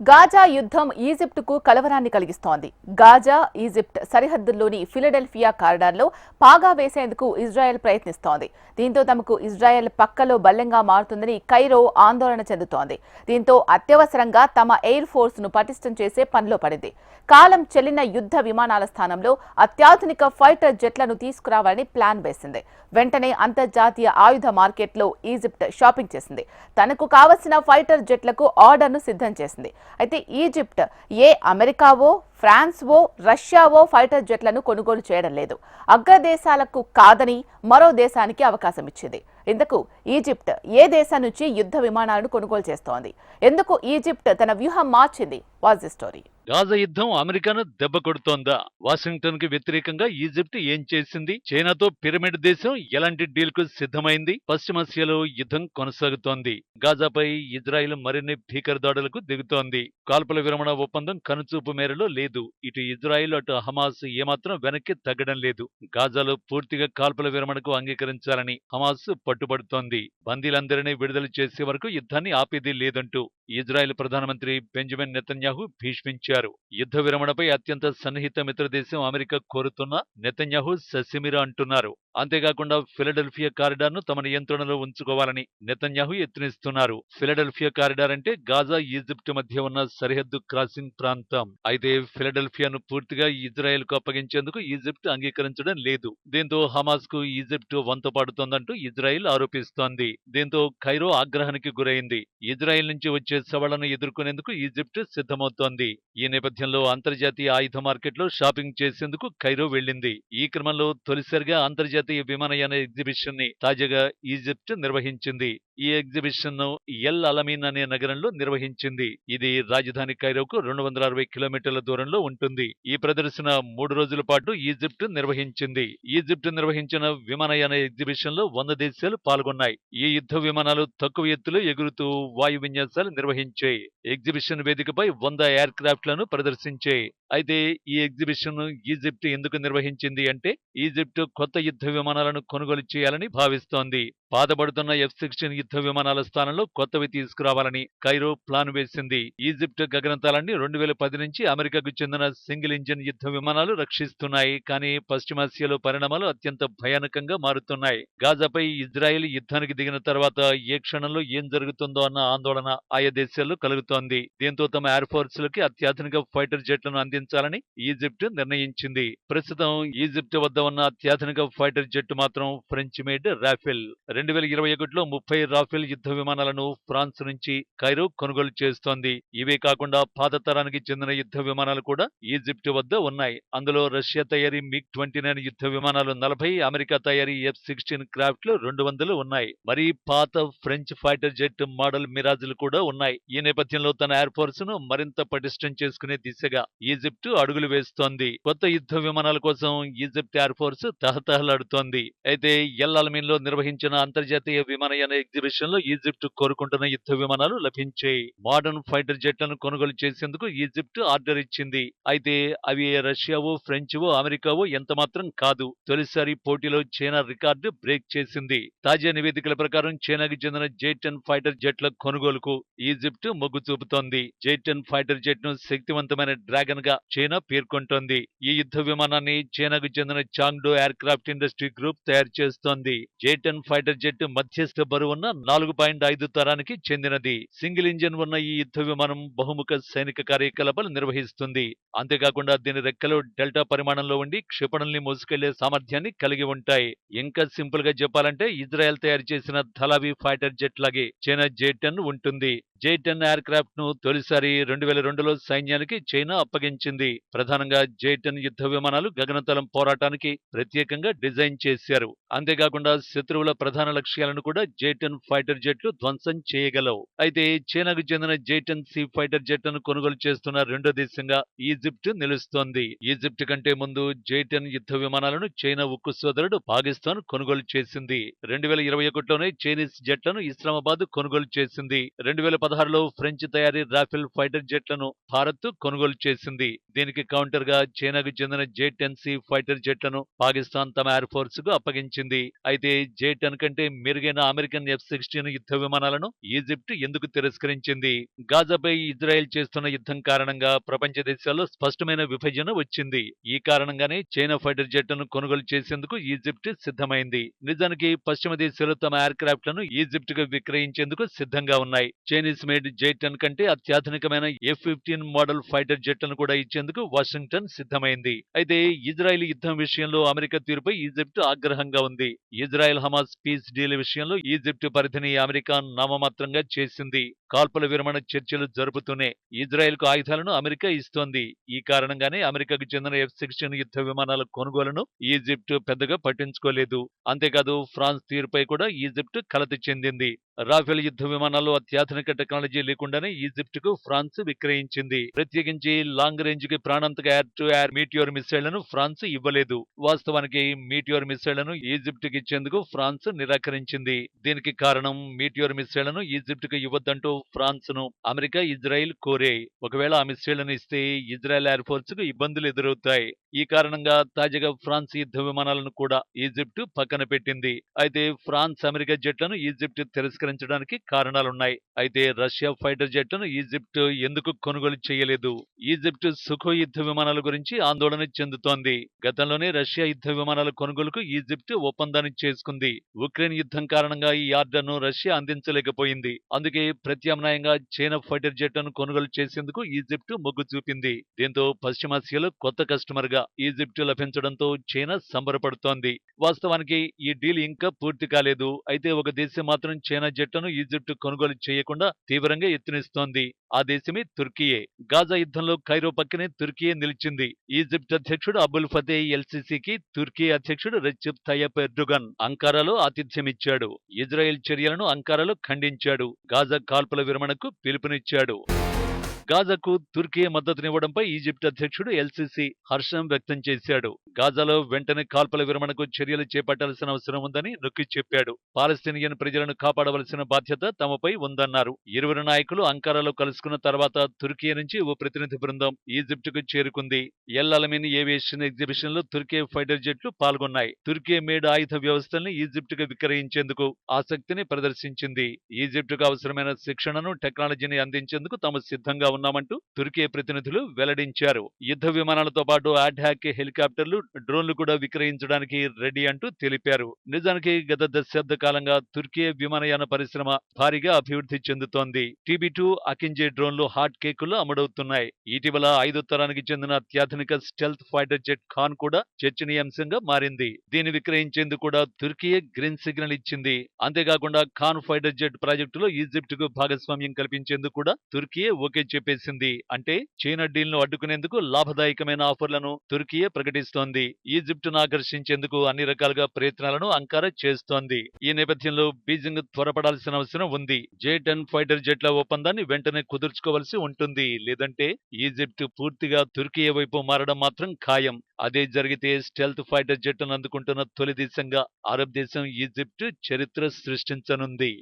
Gaza యుద్ధం ఈజిప్టుకు కలవరాన్ని కలిగిస్తోంది. గాజా ఈజిప్ట్ సరిహద్దుల్లోని ఫిలడెల్ఫియా కారిడార్లో పాగా వేసేందుకు ఇజ్రాయెల్ ప్రయత్నిస్తోంది. దీంతో తమకు ఇజ్రాయెల్ పక్కలో బల్లెంగా మారుతుందని కైరో ఆందోళన చెందుతోంది. దీంతో అత్యవసరంగా తమ ఎయిర్ ఫోర్స్ను పటిష్టం చేసే పనిలో పడింది. కాలం చెల్లిన యుద్ధ విమానాల స్థానంలో అత్యాధునిక ఫైటర్ జెట్లను తీసుకురావాలని ప్లాన్ వేసింది. వెంటనే అంతర్జాతీయ ఆయుధ మార్కెట్లో ఈజిప్ట్ షాపింగ్ చేసింది. తనకు కావలసిన ఫైటర్ జెట్లకు ఆర్డర్ను సిద్ధం చేసింది. అయితే ఈజిప్ట్ ఏ అమెరికావో ఫ్రాన్స్వో రష్యావో ఫైటర్ జెట్లను కొనుగోలు చేయడం లేదు. అగ్రదేశాలకు కాదని మరో దేశానికి అవకాశం ఇచ్చింది. ఇందుకు ఈజిప్ట్ ఏ దేశం నుంచి యుద్ధ విమానాలను కొనుగోలు చేస్తోంది? ఎందుకు ఈజిప్ట్ తన వ్యూహం మార్చింది? Was the story. గాజా యుద్ధం అమెరికాను దెబ్బ కొడుతోందా? వాషింగ్టన్కి వ్యతిరేకంగా ఈజిప్ట్ ఏం చేసింది? చైనాతో పిరమిడ్ దేశం ఎలాంటి డీల్కు సిద్ధమైంది పశ్చిమాసియాలో యుద్ధం కొనసాగుతోంది. గాజాపై ఇజ్రాయిల్ మరిన్ని భీకర దాడులకు దిగుతోంది. కాల్పుల విరమణ ఒప్పందం కనుచూపు మేరలో లేదు. ఇటు ఇజ్రాయిల్ అటు హమాస్ ఏమాత్రం వెనక్కి తగ్గడం లేదు. గాజాలో పూర్తిగా కాల్పుల విరమణకు అంగీకరించాలని హమాస్ పట్టుబడుతోంది. బందీలందరినీ విడుదల చేసే వరకు యుద్ధాన్ని ఆపేది లేదంటూ ఇజ్రాయెల్ ప్రధానమంత్రి బెంజమిన్ నెతన్యాహు భీష్మించారు. యుద్ధ విరమణపై అత్యంత సన్నిహిత మిత్రదేశం అమెరికా కోరుతున్న నెతన్యాహు ససిమిరా అంటున్నారు. అంతేకాకుండా ఫిలడెల్ఫియా కారిడార్ను తమ నియంత్రణలో ఉంచుకోవాలని నెతన్యాహు యత్నిస్తున్నారు. ఫిలడెల్ఫియా కారిడార్ అంటే గాజా ఈజిప్ట్ మధ్య ఉన్న సరిహద్దు క్రాసింగ్ ప్రాంతం. అయితే ఫిలడెల్ఫియాను పూర్తిగా ఇజ్రాయెల్కు అప్పగించేందుకు ఈజిప్ట్ అంగీకరించడం లేదు. దీంతో హమాస్కు ఈజిప్ట్ వంత పాడుతోందంటూ ఇజ్రాయెల్ ఆరోపిస్తోంది. దీంతో ఖైరో ఆగ్రహానికి గురైంది. ఇజ్రాయెల్ నుంచి వచ్చే సవాళ్ళను ఎదుర్కొనేందుకు ఈజిప్ట్ సిద్ధమవుతోంది. ఈ నేపథ్యంలో అంతర్జాతీయ ఆయుధ మార్కెట్లో షాపింగ్ చేసేందుకు ఖైరో వెళ్ళింది ఈ క్రమంలో తొలిసారిగా అంతర్జాతీయ విమానయాన ఎగ్జిబిషన్ని తాజాగా ఈజిప్ట్ నిర్వహించింది. ఈ ఎగ్జిబిషన్ను ఎల్ అలమీన్ అనే నగరంలో నిర్వహించింది. ఇది రాజధాని కైరోకు రెండు వందల అరవై కిలోమీటర్ల దూరంలో ఉంటుంది. ఈ ప్రదర్శన మూడు రోజుల పాటు ఈజిప్ట్ నిర్వహించింది. ఈజిప్ట్ నిర్వహించిన విమానయాన ఎగ్జిబిషన్లో వంద దేశాలు పాల్గొన్నాయి. ఈ యుద్ధ విమానాలు తక్కువ ఎత్తులో ఎగురుతూ వాయు విన్యాసాలు నిర్వహించాయి. ఎగ్జిబిషన్ వేదికపై వంద ఎయిర్ క్రాఫ్ట్లను ప్రదర్శించాయి. అయితే ఈ ఎగ్జిబిషన్ ఈజిప్ట్ ఎందుకు నిర్వహించింది అంటే ఈజిప్ట్ కొత్త యుద్ధ విమానాలను కొనుగోలు చేయాలని భావిస్తోంది. పాతబడుతున్న ఎఫ్ సిక్స్టీన్ యుద్ధ విమానాల స్థానంలో కొత్తవి తీసుకురావాలని కైరో ప్లాన్ వేసింది. ఈజిప్ట్ గగనతలాన్ని రెండు వేల పది నుంచి అమెరికాకు చెందిన సింగిల్ ఇంజిన్ యుద్ధ విమానాలు రక్షిస్తున్నాయి. కానీ పశ్చిమాసియాలో పరిణామాలు అత్యంత భయానకంగా మారుతున్నాయి. గాజాపై ఇజ్రాయెల్ యుద్ధానికి దిగిన తర్వాత ఏ క్షణంలో ఏం జరుగుతుందో అన్న ఆందోళన ఆయా దేశాల్లో కలుగుతోంది. దీంతో తమ ఎయిర్ ఫోర్స్ లకి అత్యాధునిక ఫైటర్ జెట్లను అందించాలని ఈజిప్ట్ నిర్ణయించింది. ప్రస్తుతం ఈజిప్ట్ వద్ద ఉన్న అత్యాధునిక ఫైటర్ జెట్ మాత్రం ఫ్రెంచ్ మేడ్ రాఫెల్. రెండు వేల ఇరవై ఒకటిలో ముప్పై రాఫెల్ యుద్ధ విమానాలను ఫ్రాన్స్ నుంచి కైరో కొనుగోలు చేస్తోంది. ఇవే కాకుండా పాత తరానికి చెందిన యుద్ధ విమానాలు కూడా ఈజిప్ట్ వద్ద ఉన్నాయి. అందులో రష్యా తయారీ మిగ్ ట్వంటీ నైన్ యుద్ధ విమానాలు నలభై అమెరికా తయారీ ఎఫ్ సిక్స్టీన్ క్రాఫ్ట్లు రెండు వందలు ఉన్నాయి. మరి పాత ఫ్రెంచ్ ఫైటర్ జెట్ మోడల్ మిరాజులు కూడా ఉన్నాయి. ఈ నేపథ్యంలో తన ఎయిర్ ఫోర్స్ను మరింత పటిష్టం చేసుకునే దిశగా ఈజిప్ట్ అడుగులు వేస్తోంది. కొత్త యుద్ధ విమానాల కోసం ఈజిప్ట్ ఎయిర్ ఫోర్స్ తహతహలాడుతోంది. అయితే ఎల్ అలమీన్లో నిర్వహించిన అంతర్జాతీయ విమానయాన ఎగ్జిబిషన్లో ఈజిప్ట్ కోరుకుంటున్న యుద్ధ విమానాలు లభించాయి మోడర్న్ ఫైటర్ జెట్లను కొనుగోలు చేసేందుకు ఈజిప్ట్ ఆర్డర్ ఇచ్చింది. అయితే అవి రష్యావో ఫ్రెంచ్వో అమెరికావో ఎంత మాత్రం కాదు. తొలిసారి పోటీలో చైనా రికార్డు బ్రేక్ చేసింది. తాజా నివేదికల ప్రకారం చైనాకి చెందిన జే ఫైటర్ జెట్ల కొనుగోలుకు ఈజిప్ట్ మొగ్గు చూపుతోంది. జే ఫైటర్ జెట్ను శక్తివంతమైన డ్రాగన్గా చైనా పేర్కొంటోంది. ఈ యుద్ధ విమానాన్ని చైనాకు చెందిన Chengdu aircraft industry group తయారు చేస్తోంది. జే ఫైటర్ ఫైటర్ జెట్ మధ్యస్థ బరువున్న నాలుగు పాయింట్ ఐదు తరానికి చెందినది. సింగిల్ ఇంజిన్ ఉన్న ఈ యుద్ధ విమానం బహుముఖ సైనిక కార్యకలాపాలు నిర్వహిస్తుంది. అంతేకాకుండా దీని రెక్కలు డెల్టా పరిమాణంలో ఉండి క్షిపణుల్ని మోసుకెళ్ళే సామర్థ్యాన్ని కలిగి ఉంటాయి. ఇంకా సింపుల్గా చెప్పాలంటే ఇజ్రాయెల్ తయారు చేసిన థలావి ఫైటర్ జెట్ లాగే చైనా జే టెన్ ఉంటుంది. జే టెన్ ఎయిర్ క్రాఫ్ట్ను తొలిసారి రెండు వేల రెండులో సైన్యానికి చైనా అప్పగించింది. ప్రధానంగా జే టెన్ యుద్ధ విమానాలు గగనతలం పోరాటానికి ప్రత్యేకంగా డిజైన్ చేశారు. అంతేకాకుండా శత్రువుల ప్రధాన లక్ష్యాలను కూడా జే టెన్ ఫైటర్ జెట్లు ధ్వంసం చేయగలవు. అయితే చైనాకు చెందిన జే టెన్ సి ఫైటర్ జెట్లను కొనుగోలు చేస్తున్న రెండో దేశంగా ఈజిప్ట్ నిలుస్తోంది. ఈజిప్ట్ కంటే ముందు జే టెన్ యుద్ధ విమానాలను చైనా ఉక్కు సోదరుడు పాకిస్తాన్ కొనుగోలు చేసింది. రెండు వేల ఇరవై ఒకటిలోనే చైనీస్ జెట్లను ఇస్లామాబాద్ కొనుగోలు చేసింది. రెండు వేల పదహారులో ఫ్రెంచ్ తయారీ రాఫెల్ ఫైటర్ జెట్లను భారత్ కొనుగోలు చేసింది. దీనికి కౌంటర్గా చైనాకు చెందిన జే టెన్ సి ఫైటర్ జెట్లను పాకిస్తాన్ తమ ఎయిర్ ఫోర్స్కు అప్పగించింది. అయితే జే టెన్ కంటే మెరుగైన అమెరికన్ ఎఫ్ సిక్స్టీన్ యుద్ధ విమానాలను ఈజిప్ట్ ఎందుకు తిరస్కరించింది? గాజాపై ఇజ్రాయెల్ చేస్తున్న యుద్ధం కారణంగా ప్రపంచ దేశాల్లో స్పష్టమైన విభజన వచ్చింది. ఈ కారణంగానే చైనా ఫైటర్ జెట్లను కొనుగోలు చేసేందుకు ఈజిప్ట్ సిద్ధమైంది. నిజానికి పశ్చిమ దేశాలు తమ ఎయిర్ క్రాఫ్ట్లను ఈజిప్ట్కు విక్రయించేందుకు సిద్ధంగా ఉన్నాయి. చైనీస్ మేడ్ జే టెన్ కంటే అత్యాధునికమైన ఎఫ్ ఫిఫ్టీన్ మోడల్ ఫైటర్ జెట్లను కూడా ఇచ్చేందుకు వాషింగ్టన్ సిద్ధమైంది. అయితే ఇజ్రాయెల్ యుద్ధం విషయంలో అమెరికా తీరుపై ఈజిప్ట్ ఆగ్రహంగా ఉంది. ఇజ్రాయెల్ హమాస్ పీస్ డీల్ విషయంలో ఈజిప్ట్ పరిధిని అమెరికా నామమాత్రంగా చేసింది. కాల్పుల విరమణ చర్చలు జరుపుతూనే ఇజ్రాయెల్కు ఆయుధాలను అమెరికా ఇస్తోంది. ఈ కారణంగానే అమెరికాకు చెందిన ఎఫ్ సిక్స్టీన్ యుద్ధ విమానాల కొనుగోలును ఈజిప్ట్ పెద్దగా పట్టించుకోలేదు. అంతేకాదు ఫ్రాన్స్ తీరుపై కూడా ఈజిప్ట్ కలత చెందింది. రాఫెల్ యుద్ధ విమానాలు అత్యాధునిక టెక్నాలజీ లేకుండానే ఈజిప్ట్కు ఫ్రాన్స్ విక్రయించింది. ప్రత్యేకించి లాంగ్ రేంజ్కి ప్రాణాంతక ఎయిర్ టు ఎయిర్ మీటియోర్ మిసైళ్ళను ఫ్రాన్స్ ఇవ్వలేదు. వాస్తవానికి మీటియోర్ మిసైళ్ళను ఈజిప్ట్కి ఇచ్చేందుకు ఫ్రాన్స్ నిరాకరించింది. దీనికి కారణం మీటియోర్ మిసైళ్ళను ఈజిప్ట్కు ఇవ్వద్దంటూ ఫ్రాన్స్ను అమెరికా ఇజ్రాయిల్ కోరే ఒకవేళ ఆ మిసైళ్ళను ఇస్తే ఇజ్రాయెల్ ఎయిర్ ఫోర్స్కు ఇబ్బందులు ఎదురవుతాయి. ఈ కారణంగా తాజాగా ఫ్రాన్స్ యుద్ధ విమానాలను కూడా ఈజిప్ట్ పక్కన పెట్టింది. అయితే ఫ్రాన్స్ అమెరికా జెట్లను ఈజిప్ట్ తిరస్కరించడానికి కారణాలున్నాయి. అయితే రష్యా ఫైటర్ జెట్లను ఈజిప్ట్ ఎందుకు కొనుగోలు చేయలేదు? ఈజిప్ట్ సుఖో యుద్ధ విమానాల గురించి ఆందోళన చెందుతోంది. గతంలోనే రష్యా యుద్ధ విమానాల కొనుగోలుకు ఈజిప్ట్ ఒప్పందాన్ని చేసుకుంది. ఉక్రెయిన్ యుద్ధం కారణంగా ఈ ఆర్డర్ను రష్యా అందించలేకపోయింది. అందుకే ప్రత్యామ్నాయంగా చైనా ఫైటర్ జెట్లను కొనుగోలు చేసేందుకు ఈజిప్ట్ మొగ్గు చూపింది. దీంతో పశ్చిమాసియాలో కొత్త కస్టమర్ గా ఈజిప్ట్ లభించడంతో చైనా సంబరపడుతోంది. వాస్తవానికి ఈ డీల్ ఇంకా పూర్తి కాలేదు. అయితే ఒక దేశం మాత్రం చైనా జట్లను ఈజిప్ట్ కొనుగోలు చేయకుండా తీవ్రంగా ఎత్తునిస్తోంది. ఆ దేశమే తుర్కీయే. గాజా యుద్ధంలో ఖైరో పక్కనే తుర్కీయే నిలిచింది. ఈజిప్ట్ అధ్యక్షుడు అబుల్ ఫతే ఎల్సిసికి తుర్కీ అధ్యక్షుడు రెచెప్ తయ్యప్ ఎర్డుగన్ అంకారాలో ఆతిథ్యమిచ్చాడు. ఇజ్రాయెల్ చర్యలను అంకారాలో ఖండించాడు. గాజా కాల్పుల విరమణకు పిలుపునిచ్చాడు. గాజాకు తుర్కీ మద్దతునివ్వడంపై ఈజిప్ట్ అధ్యక్షుడు ఎల్సిసి హర్షం వ్యక్తం చేశాడు. గాజాలో వెంటనే కాల్పుల విరమణకు చర్యలు చేపట్టాల్సిన అవసరం ఉందని నొక్కి చెప్పాడు. పాలస్తీనియన్ ప్రజలను కాపాడవలసిన బాధ్యత తమపై ఉందన్నారు. ఇరువురు నాయకులు అంకారాలో కలుసుకున్న తర్వాత తుర్కీ నుంచి ఓ ప్రతినిధి బృందం ఈజిప్టుకు చేరుకుంది. ఎల్ అలమిన్ ఏవియేషన్ ఎగ్జిబిషన్లో తుర్కీ ఫైటర్ జెట్లు పాల్గొన్నాయి. తుర్కీ మేడ్ ఆయుధ వ్యవస్థల్ని ఈజిప్టుకు విక్రయించేందుకు ఆసక్తిని ప్రదర్శించింది. ఈజిప్టుకు అవసరమైన శిక్షణను టెక్నాలజీని అందించేందుకు తాము సిద్ధంగా ఉన్నామంటూ తుర్కీ ప్రతినిధులు వెల్లడించారు. యుద్ధ విమానాలతో పాటు అటాక్ హెలికాప్టర్లు డ్రోన్లు కూడా విక్రయించడానికి రెడీ అంటూ తెలిపారు. నిజానికి గత దశాబ్ద కాలంగా తుర్కీ విమానయాన పరిశ్రమ భారీగా అభివృద్ధి చెందుతోంది. టీబీ టూ అకింజే డ్రోన్లు హాట్ కేకులు అమ్ముడవుతున్నాయి. ఇటీవల ఐదో తరానికి చెందిన అత్యాధునిక స్టెల్త్ ఫైటర్ జెట్ ఖాన్ కూడా చర్చనీయాంశంగా మారింది. దీన్ని విక్రయించేందుకు కూడా తుర్కీయే గ్రీన్ సిగ్నల్ ఇచ్చింది. అంతేకాకుండా ఖాన్ ఫైటర్ జెట్ ప్రాజెక్టులో ఈజిప్ట్కు భాగస్వామ్యం కల్పించేందుకు కూడా తుర్కీ ఓకే చెప్పేసింది. అంటే చైనా డీల్ను అడ్డుకునేందుకు లాభదాయకమైన ఆఫర్లను తుర్కీయే ప్రకటిస్తోంది. ఈజిప్టును ఆకర్షించేందుకు అన్ని రకాలుగా ప్రయత్నాలను అంకారా చేస్తోంది. ఈ నేపథ్యంలో బీజింగ్ త్వరపడాల్సిన అవసరం ఉంది. జే టెన్ ఫైటర్ జెట్ల ఒప్పందాన్ని వెంటనే కుదుర్చుకోవాల్సి ఉంటుంది. లేదంటే ఈజిప్ట్ పూర్తిగా తుర్కీ వైపు మారడం మాత్రం ఖాయం. అదే జరిగితే స్టెల్త్ ఫైటర్ జెట్ను అందుకుంటున్న తొలి దేశంగా అరబ్ దేశం ఈజిప్ట్ చరిత్ర సృష్టించనుంది.